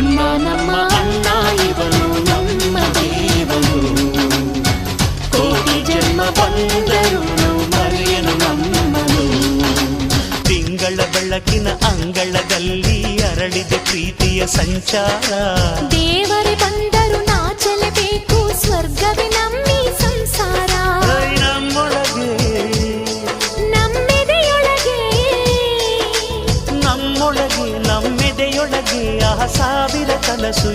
ಅಣ್ಣ ನಮ್ಮ ಅಣ್ಣ ಇವನು ನಮ್ಮ ದೇವನು ಕೋಟಿ ಜನ್ಮ ಬಂದರು ಮರೆಯನು ನಮ್ಮನು ತಿಂಗಳ ಬೆಳಕಿನ ಅಂಗಳದಲ್ಲಿ ಅರಳಿದೆ ಪ್ರೀತಿಯ ಸಂಚಾರ ದೇವರೇ ಬಂದರು ನಾಚಲೇಬೇಕು ಸ್ವರ್ಗವೇ ನಮ್ಮ ಸಾವಿರ ಕನಸು